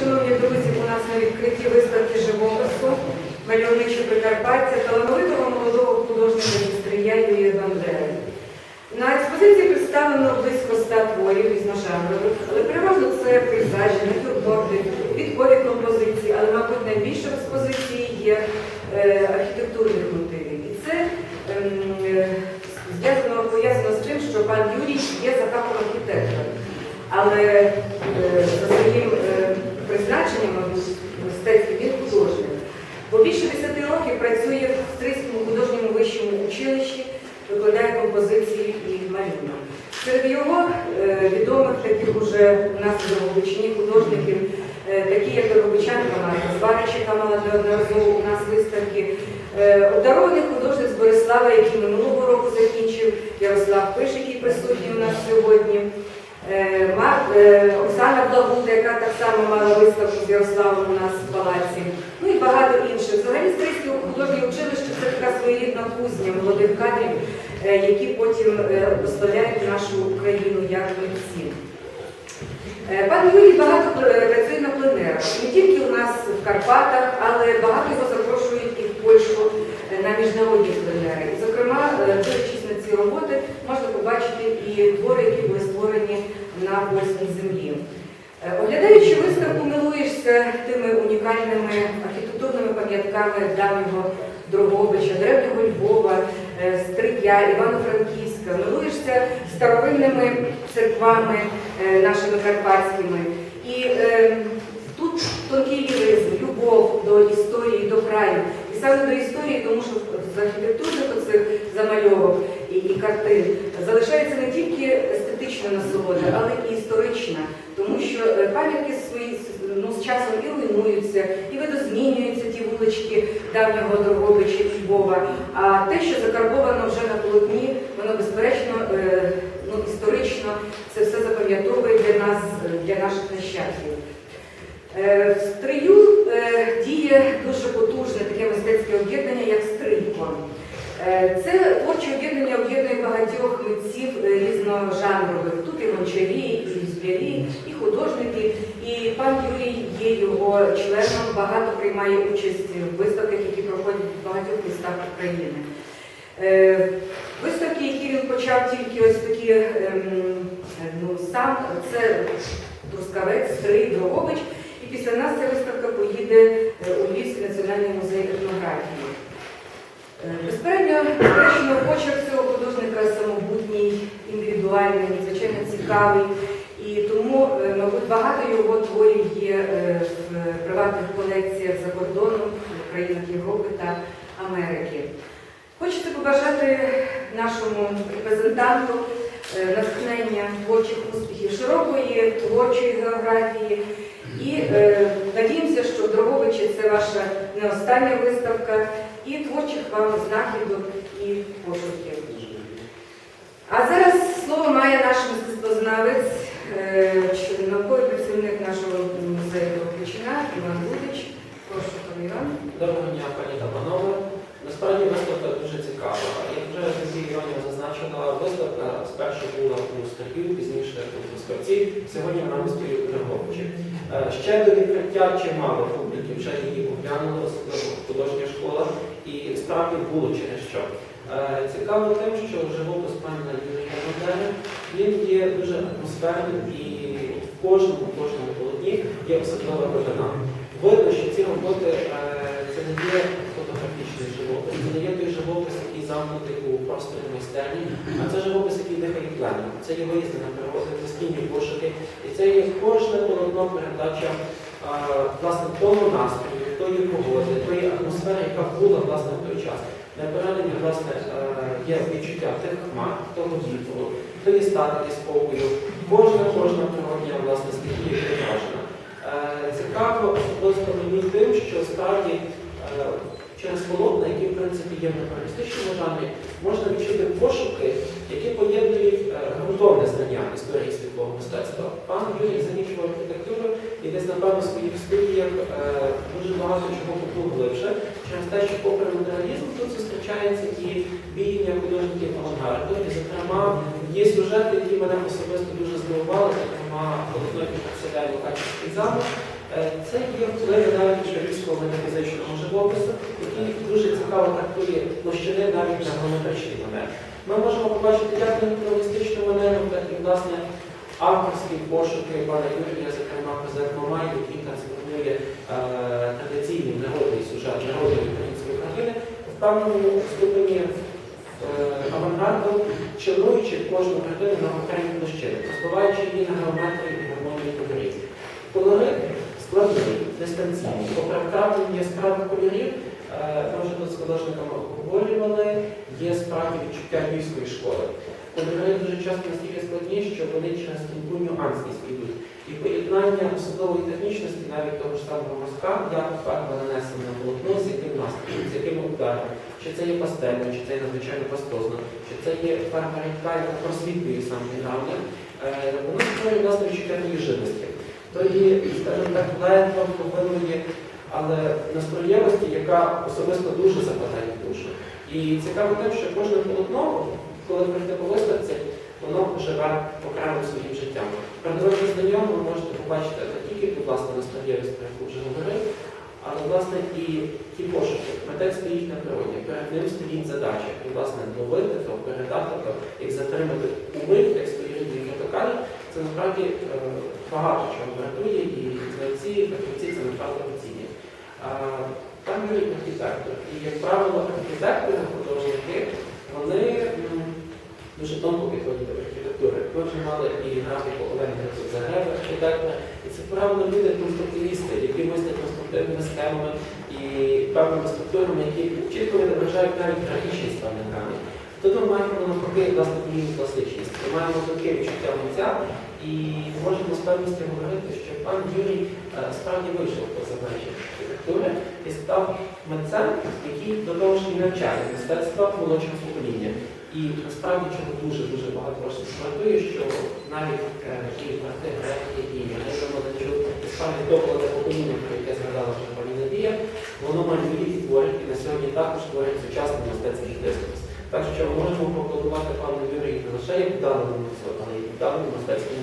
шановні друзі, у нас на відкритті виставки живопису мальовниче Прикарпаття талановитого молодого художника Стрия Юрія Бандери. На експозиції представлено близько ста творів різножанрових, але переважно це пейзажі, натюрморти, відкові композиції, але, мабуть, найбільше в експозиції є е, архітектурних мотивів. І це ем, е, зв'язано пов'язано з тим, що пан Юрій є за фахом архітектор. Але е, за своїм е, призначенням, мабуть, мистецьким він художник. Бо більше 10 років працює в Стрийському художньому вищому училищі, викладає композиції і малюнок. Серед його е, відомих таких уже у нас Дрогобичині художників, е, такі як Дрогобичанка Марка Зварич, яка мала неодноразово у нас виставки, е, обдарований художник з Борислава, який минулого року закінчив, Ярослав Пиш, який присутній у нас сьогодні. Оксана Благуда, яка так само мала виставку з Ярославом у нас в палаці, ну і багато інших. Взагалі Стрийське художнє училище це така своєрідна кузня молодих кадрів, які потім прославляють нашу Україну як митці. Е, Пан Юрій багато працює на пленерах, не тільки у нас в Карпатах, але багато його запрошують і в Польщу е, на міжнародні пленери. І, зокрема, е, дивлячись на ці роботи, можна побачити і твори, які були створені на польській землі. Оглядаючи виставку, милуєшся тими унікальними архітектурними пам'ятками давнього Дрогобича, древнього Львова, Стрия, Івано-Франківська, милуєшся старовинними церквами е, нашими карпатськими. І е, тут тонкий ліризм, любов до історії, до краю. І саме до історії, тому що з архітектурних оцих замальовок і, картин залишається не тільки естетична насолода, але і історична, тому що е, пам'ятки свої ну, з часом і руйнуються, і видозмінюються ті вулички давнього Дрогобича і Львова. А те, що закарбовано вже на полотні, воно безперечно е, ну, історично це все запам'ятовує для нас, для наших нащадків. Е, В стрию діє дуже потужне таке мистецьке об'єднання, Це творче об'єднання об'єднує багатьох митців е, різножанрових. Тут і гончарі, і різблярі, і художники. І пан Юрій є його членом, багато приймає участь в виставках, які проходять в багатьох містах України. Е, Виставки, які він почав тільки ось такі ем, ну, сам, це Трускавець, Стрий, Дрогобич. І після нас ця виставка поїде е, у Львівський Безперечно, безперечно, почерк цього художника самобутній, індивідуальний, надзвичайно цікавий. І тому, е, мабуть, багато його творів є е, в приватних колекціях за кордоном, в країнах Європи та Америки. Хочеться побажати нашому репрезентанту е, натхнення творчих успіхів, широкої творчої географії. І е, надіємося, що в це ваша не остання виставка і творчих вам знахідок і пошуків. А зараз слово має наш мистецтвознавець, е, науковий працівник нашого музею Дрогобичина Іван Будич. Прошу, пане Іван. Доброго дня, пані та панове. Насправді виставка дуже цікава. Як вже Сергій Іронів зазначила, виставка спершу була у Стрию, пізніше у Трускавці, сьогодні вона стоїть у. Е, Ще до відкриття чимало публіки вже її оглянули, особливо художня школа, і справді було через що. Е, Цікаво тим, що живопис пані Юрія Модери, він є дуже атмосферним і в кожному, кожному полотні є особлива глибина. Видно, що ці роботи е, це не є фотографічний живопис, це не є той живопис, який замкнутий у просторі майстерні, а це живопис, який дихає пленом. Це є виїзди на природу, постійні пошуки. І це є кожне полотно передача е, власне того настрою, тої погоди, тої атмосфери, яка була власне в той час. На передані власне е, є відчуття тих хмар, того вітру, тої статики спокою. Кожна, кожна природня власне стихія відображена. Е, Цікаво особисто мені тим, що справді е, через полотна, які в принципі є в натуралістичному жанрі, можна відчути пошуки, які поєднують е, ґрунтовне знання історії світового мистецтва. Пан Юрій закінчував архітектуру і десь, напевно, своїх студіях е, дуже багато чого поглибше, через те, що попри матеріалізм тут зустрічається і віяння художників авангарду, і, зокрема, є сюжети, які мене особисто дуже здивували, зокрема, полотно Селяй Лукачівський замок, Е, Це є впливи навіть швейцарського метафізичного живопису, який дуже цікаво трактує площини навіть на геометричний момент. Ми можемо побачити як натуралістичну манеру, так і власне авторські пошуки пана Юрія, Козак Мамай, який трансформує е, традиційний народний сюжет народної української країни в певному ступені е, авангарду, членуючи кожну картину на окремі площини, розбиваючи її на геометрії і гармонії кольорів. Колорит складний, дистанційний. Попри втратення яскравих кольорів, е, ми вже тут з художниками обговорювали, є справді відчуття львівської школи. Кольори дуже часто настільки складні, що вони через тонку нюансність йдуть. І поєднання особливої технічності, навіть того ж самого мазка, як фарба нанесена на полотно, з яким настроєм, з якими ударами, чи це є пастельно, чи це є надзвичайно пастозно, чи це є фарба рідка, яка просвітлює сам гідравлі, воно створює власне відчуття живості. То є, скажімо так, ледве повинної, але настроєвості, яка особисто дуже западає в душу. І цікаво тим, що кожне полотно, коли ви прийдете по виставці, воно живе окремим своїм життям. Дорожній знайомі ви можете побачити не тільки ту власне настроєвість, про яку вже говорив, але власне і ті пошуки. Митець стоїть на природі, перед ним стоїть задача, і власне ловити то, передати то, як затримати умить, як свої рідні протокалі, це насправді е, багато чого вартує, і знавці, і фахівці це насправді оцінює. Там є архітектор. І, як правило, архітектори, художники, вони дуже тонко підходять до архітектури. Ми вже мали і графіку Олени Загреби, архітектора. І це правило люди конструктивісти, які мислять конструктивними схемами і певними структурами, які чітко відображають навіть графічність певних рамів. Тут ми маємо навпаки власне класичність. Ми маємо таке відчуття митця і можемо з певністю говорити, що пан Юрій е, справді вийшов поза межі архітектури і став митцем, який до того ж і навчає мистецтва молодшого покоління. І насправді чому дуже-дуже багато просто вартує, що навіть ті і брати греки, і Яника Модачук, справді доклади покоління, про яке згадала вже пані Надія, воно малює творить, і на сьогодні також творить сучасний мистецький дискурс. Так що ми можемо прокладувати пану Юрію не лише як даному але й даному мистецькому.